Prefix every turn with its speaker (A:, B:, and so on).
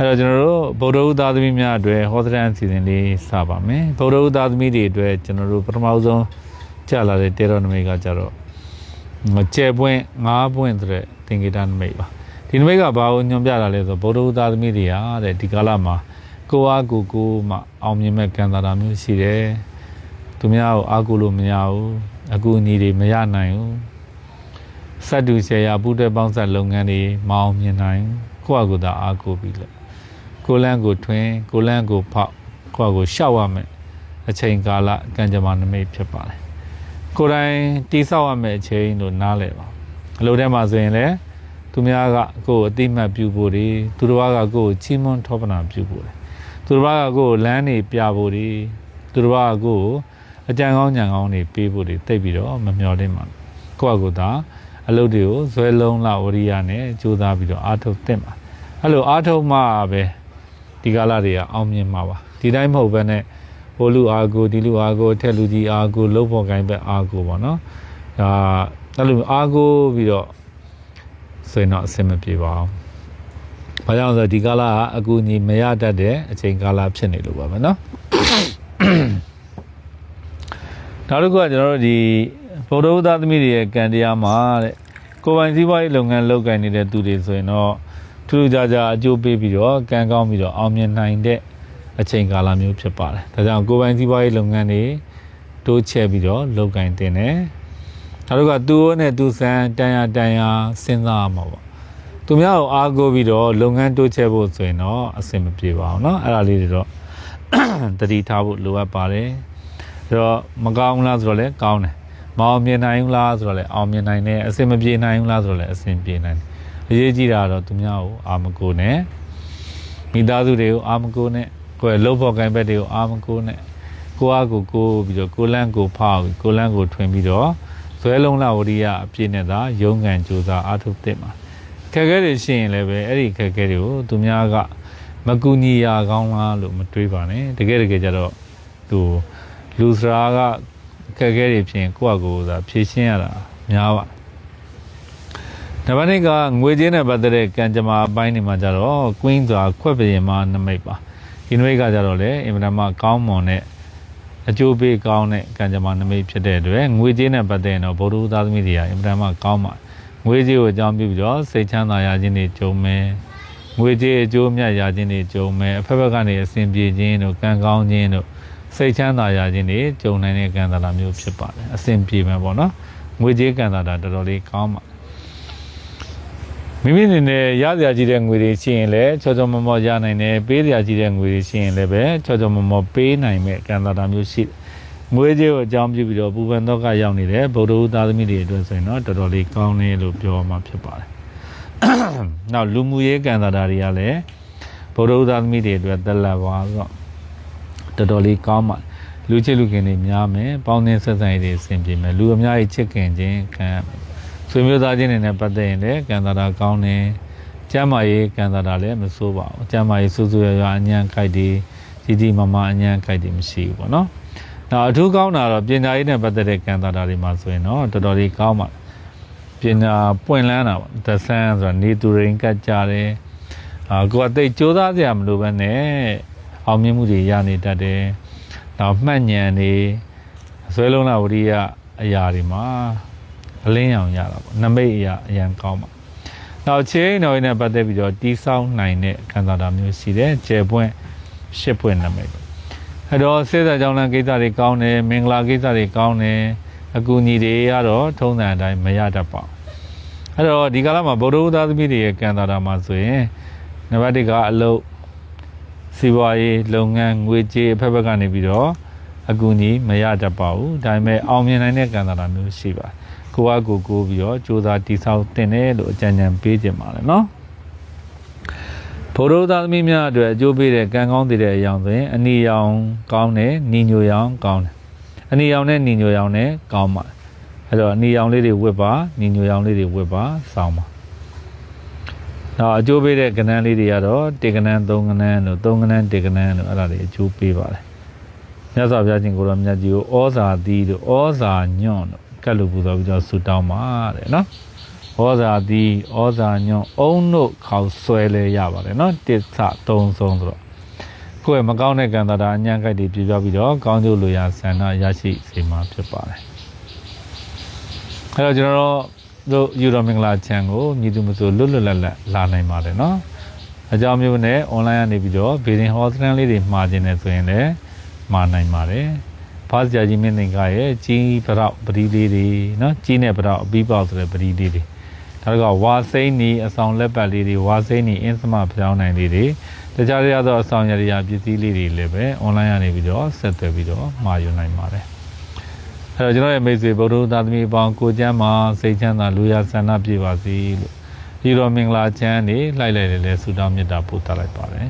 A: အဲ့တော့ကျွန်တော်တို့ဗုဒ္ဓဥသားသမီးများအတွက်ဟောသရန်အစီအစဉ်လေးစပါမယ်ဗုဒ္ဓဥသားသမီးတွေအတွက်ကျွန်တော်တို့ပထမဆုံးကြာလာတဲ့တေရောနမိတ်ကကြတော့ကျဲပွင့်၅ပွင့်ဆိုတဲ့သင်္ကေတနမိတ်ပါဒီနမိတ်ကဘာကိုညွှန်ပြတာလဲဆိုဗုဒ္ဓဥသားသမီးတွေဟာတဲ့ဒီကာလမှာကိုအားကိုကိုမှအောင်မြင်မဲ့ကံတာတာမျိုးရှိတယ်သူများကိုအားကိုလို့မရဘူးအကူအညီတွေမရနိုင်ဘူးစက်တူဆရာပုတဲ့ပေါင်းဆက်လုပ်ငန်းတွေမအောင်မြင်နိုင်ဘူးကိုယ့်အကူသာအားကိုပြီးလဲကို လန်းကိုထွင်းကိုလန်းကိုဖောက်ကိုယ့်ကိုရှောက်ရမယ်အချိန်ကာလကံကြမ္မာနမိတ်ဖြစ်ပါတယ်ကိုယ်တိုင်တိဆောက်ရမယ်အချိန်လို့နားလည်ပါအလုပ်ထဲမှာဆိုရင်လည်းသူများကကိုယ်ကိုအတိမတ်ပြုဖို့တွေသူတော်ဘာကကိုယ်ကိုချီးမွမ်းထောပနာပြုဖို့တွေသူတော်ဘာကကိုယ်ကိုလမ်းနေပြဖို့တွေသူတော်ဘာကကိုယ်ကိုအကြံကောင်းညံကောင်းတွေပေးဖို့တွေသိပ်ပြီးတော့မမျှော်လင့်ပါဘူးကိုယ့်အကူသာအလုပ်တွေကိုဇွဲလုံးလဝရိယနဲ့ကြိုးစားပြီးတော့အားထုတ်သင့်ပါအဲ့လိုအားထုတ်မှပဲ ဒီကာလတွေကအောင်မြင်မှာပါဒီတိုင်းမဟုတ်ဘဲနဲ့ဟိုလူအာကိုဒီလူအာကိုထက်လူကြီးအာကိုလုံးဖို့ကိုင်းပဲအာကိုပေါ့နော်ဒါအဲ့လိုအာကိုပြီးတော့ဆိုရင်တော့အဆင်မပြေပါဘူးဘာကြောင့်လဲဆိုတော့ဒီကာလကအကူအညီမရတတ်တဲ့အချိန်ကာလဖြစ်နေလို့ပါမယ်နော်နောက်တစ်ခုကကျွန်တော်တို့ဒီဗုဒ္ဓဝသားသမီးတွေရဲ့ကံတရားမှာတဲ့ကိုယ်ပိုင်စည်းပွားရေးလုပ်ငန်းလုပ်ကိုင်နေတဲ့သူတွေဆိုရင်တော့ ထူးထူးခြားခြားအကျိုးပေးပြီးတော့ကံကောင်းပြီးတော့အောင်မြင်နိုင်တဲ့အချိန်ကာလမျိုးဖြစ်ပါတယ်။ဒါကြောင့်ကိုယ်ပိုင်စီးပွားရေးလုပ်ငန်းတွေတိုးချဲ့ပြီးတော့လုပ်ကင်တင်တယ်။ဒါတို့ကသူ့နဲ့သူစံတန်ရတန်ရစဉ်းစားရမှာပေါ့။သူများကိုအားကိုးပြီးတော့လုပ်ငန်းတိုးချဲ့ဖို့ဆိုရင်တော့အဆင်မပြေပါဘူးเนาะအဲ့ဒါလေးတွေတော့ တတိထားဖို့လိုအပ်ပါတယ်။အဲ့တော့မကောင်းလားဆိုတော့လည်းကောင်းတယ်။မအောင်မြင်နိုင်ဘူးလားဆိုတော့လည်းအောင်မြင်နိုင်တယ်။အဆင်မပြေနိုင်ဘူးလားဆိုတော့လည်းအဆင်ပြေနိုင်တယ်။ အရေးကြီးတာကတော့သူများကိုအာမကိုနဲ့မိသားစုတွေကိုအာမကိုနဲ့ကိုယ်လှုပ်ဖို့ကံဘက်တွေကိုအာမကိုနဲ့ကိုအားကိုကိုပြီးတော့ကိုလန်းကိုဖောက်ကိုလန်းကိုထွင်ပြီးတော့ဇွဲလုံးလာဝရိယအပြည့်နဲ့သာရုံးကန်ကြိုးစားအားထုတ်သင့်ပါခက်ခဲတွေရှိရင်လည်းပဲအဲ့ဒီခက်ခဲတွေကိုသူများကမကူညီရကောင်းလားလို့မတွေးပါနဲ့တကယ်တကယ်ကြတော့သူလူစရာကခက်ခဲတွေဖြစ်ရင်ကိုယ့်အကိုယ်သာဖြည့်ရှင်းရတာများပါ နံပါတ်1ကငွေကြေးနဲ့ပတ်သက်တဲ့ကံကြမ္မာအပိုင်းတွေမှာကြတော့ကွင်းစွာခွက်ပြရင်မှာနမိတ်ပါဒီနမိတ်ကကြတော့လေအင်မတန်မှကောင်းမွန်တဲ့အကျိုးပေးကောင်းတဲ့ကံကြမ္မာနမိတ်ဖြစ်တဲ့အတွက်ငွေကြေးနဲ့ပတ်သက်ရင်တော့ဗုဒ္ဓဦးသားသမီးတွေကအင်မတန်မှကောင်းပါငွေကြေးကိုအကြောင်းပြုပြီးတော့စိတ်ချမ်းသာရခြင်းတွေကြုံမယ်ငွေကြေးအကျိုးမြတ်ရခြင်းတွေကြုံမယ်အဖက်ဖက်ကနေအစဉ်ပြေခြင်းတို့ကံကောင်းခြင်းတို့စိတ်ချမ်းသာရခြင်းတွေကြုံနိုင်တဲ့ကံတာလာမျိုးဖြစ်ပါတယ်အစဉ်ပြေမယ်ပေါ့နော်ငွေကြေးကံတာတာတော်တော်လေးကောင်းပါ မိမိအနေနဲ့ရစရာကြီးတဲ့ငွေတွေရှိရင်လည်းချောချောမောမောရနိုင်တယ်ပေးစရာကြီးတဲ့ငွေတွေရှိရင်လည်းပဲချောချောမောမောပေးနိုင်မဲ့ကံတာတာမျိုးရှိတယ်ငွေကြေးကိုအကြောင်းပြုပြီးတော့ပူပန်တော့ကရောက်နေတဲ့ဗုဒ္ဓဦးသားသမီးတွေအတွက်ဆိုရင်တော့တော်တော်လေးကောင်းတယ်လို့ပြောမှဖြစ်ပါတယ်။နောက်လူမှုရေးကံတာတာတွေကလည်းဗုဒ္ဓဦးသားသမီးတွေအတွက်တက်လက်ပါဆိုတော့တော်တော်လေးကောင်းပါတယ်လူချစ်လူခင်တွေများမယ်ပေါင်းသင်းဆက်ဆံရေးတွေအဆင်ပြေမယ်လူအများကြီးချစ်ခင်ခြင်းခံရမယ် ဆွေမျိုးသားချင်းတွေနဲ့ပတ်သက်ရင်လည်းကံတာတာကောင်းတယ်ကျမ်းမာရေးကံတာတာလည်းမဆိုးပါဘူးကျမ်းမာရေးစူးစူးရရအညံ့ခိုက်တွေကြီးကြီးမားမားအညံ့ခိုက်တွေမရှိဘူးပေါ့နော်။နောက်အထူးကောင်းတာတော့ပညာရေးနဲ့ပတ်သက်တဲ့ကံတာတာတွေမှာဆိုရင်တော့တော်တော်လေးကောင်းပါပညာပွင့်လန်းတာပေါ့။သက်ဆန်းဆိုတာနေသူရင်ကတ်ကြတယ်။အာကိုယ်အသိစူးစမ်းစရာမလိုဘဲနဲ့အောင်မြင်မှုတွေရနေတတ်တယ်။နောက်မှတ်ဉာဏ်တွေအစွဲလုံးလာဝရိယအရာတွေမှာ အလင်းရောင်ရတာပေါ့နမိတ်အရာအရန်ကောင်းပါနောက်ချေးတော်ရင်းနဲ့ပတ်သက်ပြီးတော့တီးဆောင်းနိုင်တဲ့ခံစားတာမျိုးရှိတယ်ကျယ်ပွင့်ရှစ်ပွင့်နမိတ်အဲ့တော့စေတကြောင်းလမ်းကိစ္စတွေကောင်းတယ်မင်္ဂလာကိစ္စတွေကောင်းတယ်အကူအညီတွေကတော့ထုံးစံအတိုင်းမရတတ်ပါဘူးအဲ့တော့ဒီကာလမှာဗုဒ္ဓဦးသားသမီးတွေရဲ့ကံတာတာမှာဆိုရင်နံပါတ်1ကအလုပ်စီးပွားရေးလုပ်ငန်းငွေကြေးအဖက်ဖက်ကနေပြီးတော့အကူအညီမရတတ်ပါဘူးဒါပေမဲ့အောင်မြင်နိုင်တဲ့ကံတာတာမျိုးရှိပါတယ် ကိုယ့်အကိုကိုပြီးတော့စူးစမ်းတိဆောက်တင်တယ်လို့အကြံဉာဏ်ပေးခြင်းပါတယ်နော်ဘုရောသားသမီးများအတွက်အကျိုးပေးတဲ့ကံကောင်းတဲ့အရာဆိုရင်အနီရောင်ကောင်းတယ်ညီညွတ်ရောင်ကောင်းတယ်အနီရောင်နဲ့ညီညွတ်ရောင်နဲ့ကောင်းပါတယ်အဲ့တော့အနီရောင်လေးတွေဝတ်ပါညီညွတ်ရောင်လေးတွေဝတ်ပါစောင်းပါနောက်အကျိုးပေးတဲ့ကဏ္ဍလေးတွေကတော့တေကဏ္ဍသုံးကဏ္ဍတို့သုံးကဏ္ဍတေကဏ္ဍတို့အဲ့ဒါတွေအကျိုးပေးပါတယ်မြတ်စွာဘုရားရှင်ကိုရောမြတ်ကြီးကိုဩဇာသီးတို့ဩဇာညွန့်တို့ ကတ်လို့ပူဇော်ပြီးတော့ဆူတောင်းပါတဲ့နော်ဩဩဇာတိဩဇာညွန့်အုံတို့ခေါက်ဆွဲလဲရပါတယ်နော်တစ်ဆသုံးဆုံးဆိုတော့ကိုယ့်ရဲ့မကောင်းတဲ့ကံတာတာအညံ့ကြိုက်တွေပြပြပြီးတော့ကောင်းကျိုးလိုရာဆန္ဒရရှိစေမှာဖြစ်ပါတယ်အဲ့တော့ကျွန်တော်တို့တို့ယူတော်မင်္ဂလာချန်ကိုမြည်သူမဆိုလွတ်လွတ်လပ်လပ်လာနိုင်ပါတယ်နော်အကြောင်းမျိုးနဲ့ online ကနေပြီးတော့ဗီဒင်ဟောစတန်လေးတွေမှာခြင်းနဲ့ဆိုရင်လည်းမှာနိုင်ပါတယ် ဖားစရာကြီးမင်းသင်္ကာရဲ့ကြီးပရောက်ပတိလေးတွေနော်ကြီးနဲ့ပရောက်အပြီးပေါက်ဆိုတဲ့ပတိလေးတွေဒါတော့ဝါစိမ့်နီအဆောင်လက်ပတ်လေးတွေဝါစိမ့်နီအင်းသမပြောင်းနိုင်လေးတွေတခြားရသောအဆောင်ရရာပစ္စည်းလေးတွေလည်းပဲ online ကနေပြီးတော့ဆက်သွယ်ပြီးတော့မှာယူနိုင်ပါတယ်အဲ့တော့ကျွန်တော်ရဲ့မိတ်ဆွေဗုဒ္ဓသာသမီအပေါင်းကိုကျမ်းမှာစိတ်ချမ်းသာလူရဆန္ဒပြပါစေလို့ဒီတော့မင်္ဂလာချမ်းနေလိုက်လိုက်လေလေဆုတောင်းမေတ္တာပို့သလိုက်ပါတယ်